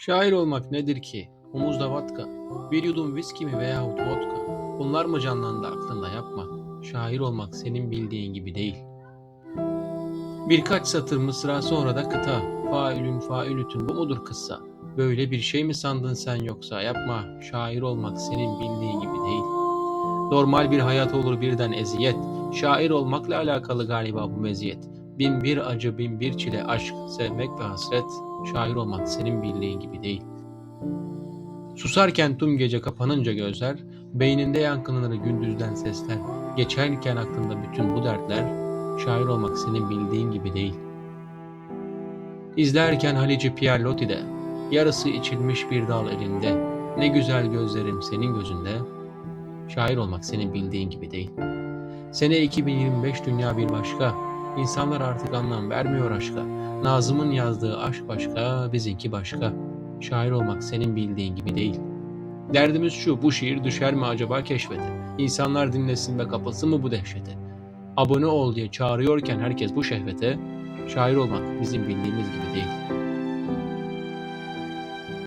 Şair olmak nedir ki? Omuzda vatka, bir yudum viski mi veyahut vodka? Bunlar mı canlandı aklında yapma. Şair olmak senin bildiğin gibi değil. Birkaç satır mısra sonra da kıta. Faülün faülütün bu mudur kıssa? Böyle bir şey mi sandın sen yoksa yapma. Şair olmak senin bildiğin gibi değil. Normal bir hayat olur birden eziyet. Şair olmakla alakalı galiba bu meziyet. Bin bir acı, bin bir çile, aşk, sevmek ve hasret. Şair olmak senin bildiğin gibi değil. Susarken tüm gece kapanınca gözler, beyninde yankılanır gündüzden sesler. Geçerken aklında bütün bu dertler, şair olmak senin bildiğin gibi değil. İzlerken Halici Pierre Loti'de, yarısı içilmiş bir dal elinde, ne güzel gözlerim senin gözünde, şair olmak senin bildiğin gibi değil. Sene 2025 dünya bir başka, insanlar artık anlam vermiyor aşka. Nazım'ın yazdığı aşk başka, bizimki başka. Şair olmak senin bildiğin gibi değil. Derdimiz şu, bu şiir düşer mi acaba keşfete? İnsanlar dinlesin ve kapılsın mı bu dehşete? Abone ol diye çağırıyorken herkes bu şehvete, şair olmak bizim bildiğimiz gibi değil.